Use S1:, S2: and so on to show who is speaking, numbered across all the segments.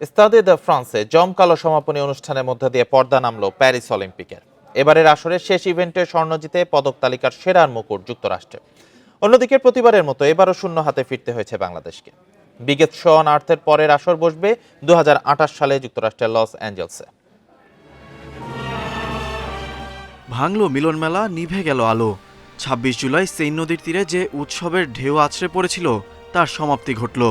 S1: স্তাদে the ফ্রান্সে জমকালো সমাপনী অনুষ্ঠানের মধ্যে দিয়ে পর্দা নামলো প্যারিস অলিম্পিকের। এবারের আসরের শেষ ইভেন্টে স্বর্ণ জিতে পদক তালিকার সেরার মুকুট যুক্তরাষ্ট্রে। অন্যদিকে প্রতিবারের মতো এবারও শূন্য হাতে ফিরতে হয়েছে বাংলাদেশকে। বিগেত শন আর্থের পরের আসর বসবে দু হাজার আঠাশ সালে যুক্তরাষ্ট্রের লস অ্যাঞ্জেলসে।
S2: ভাঙল মিলন মেলা নিভে গেল আলো। ছাব্বিশ জুলাই সেই নদীর তীরে যে উৎসবের ঢেউ আছড়ে পড়েছিল, তার সমাপ্তি ঘটল।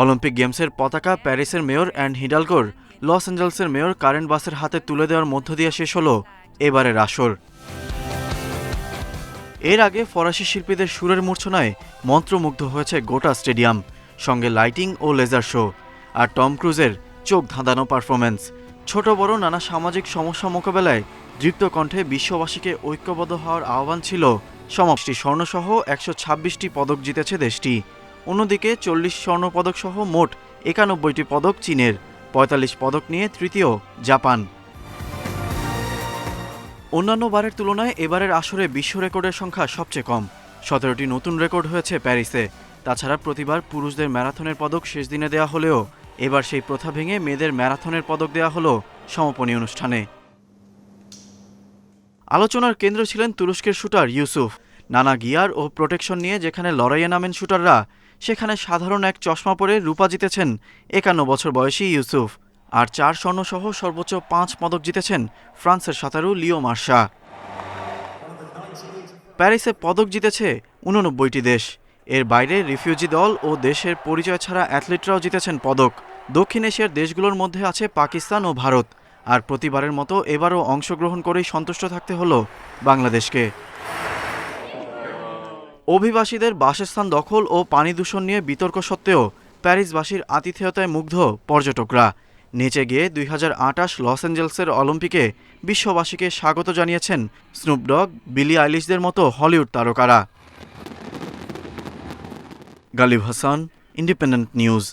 S2: অলিম্পিক গেমসের পতাকা প্যারিসের মেয়র অ্যান্ড হিডালকোর, লস অ্যাঞ্জেলসের মেয়র কারেন্ট বাসের হাতে তুলে দেওয়ার মধ্য দিয়ে শেষ হলো এবারের আসর। এর আগে ফরাসি শিল্পীদের সুরের মূর্ছনায় মন্ত্রমুগ্ধ হয়েছে গোটা স্টেডিয়াম, সঙ্গে লাইটিং ও লেজার শো, আর টম ক্রুজের চোখ ধাঁধানো পারফরমেন্স ছোট বড় নানা সামাজিক সমস্যা মোকাবেলায় দৃপ্ত কণ্ঠে বিশ্ববাসীকে ঐক্যবদ্ধ হওয়ার আহ্বান ছিল সমাপ্তি স্বর্ণসহ একশো ছাব্বিশটি পদক জিতেছে দেশটি। অন্যদিকে চল্লিশ স্বর্ণপদকসহ মোট একানব্বইটি পদক চীনের, পঁয়তাল্লিশ পদক নিয়ে তৃতীয় জাপান। অন্যান্য বারের তুলনায় এবারের আসরে বিশ্ব রেকর্ডের সংখ্যা সবচেয়ে কম। সতেরোটি নতুন রেকর্ড হয়েছে প্যারিসে। তাছাড়া প্রতিবার পুরুষদের ম্যারাথনের পদক শেষ দিনে দেওয়া হলেও, এবার সেই প্রথা ভেঙে মেয়েদের ম্যারাথনের পদক দেওয়া হলো সমাপনী অনুষ্ঠানে। আলোচনার কেন্দ্র ছিলেন তুরস্কের শুটার ইউসুফ। নানা গিয়ার ও প্রোটেকশন নিয়ে যেখানে লড়াইয়ে নামেন শুটাররা, সেখানে সাধারণ এক চশমা পরে রূপা জিতেছেন একান্ন বছর বয়সী ইউসুফ। আর চার স্বর্ণসহ সর্বোচ্চ পাঁচ পদক জিতেছেন ফ্রান্সের সাঁতারু লিও মার্শা। প্যারিসে পদক জিতেছে উননব্বইটি দেশ। এর বাইরে রিফিউজি দল ও দেশের পরিচয় ছাড়া অ্যাথলিটরাও জিতেছেন পদক। দক্ষিণ এশিয়ার দেশগুলোর মধ্যে আছে পাকিস্তান ও ভারত। আর প্রতিবারের মতো এবারও অংশগ্রহণ করেই সন্তুষ্ট থাকতে হলো বাংলাদেশকে। অভিবাসীদের বাসস্থান দখল ও পানি দূষণ নিয়ে বিতর্ক সত্ত্বেও প্যারিসবাসীর আতিথেয়তায় মুগ্ধ পর্যটকরা। নেচে গিয়ে দুই হাজার আটাশ লস অ্যাঞ্জেলসের অলিম্পিকে বিশ্ববাসীকে স্বাগত জানিয়েছেন স্নুপডগ বিলি আইলিশদের মতো হলিউড তারকারা। Ghalib Hasan independent news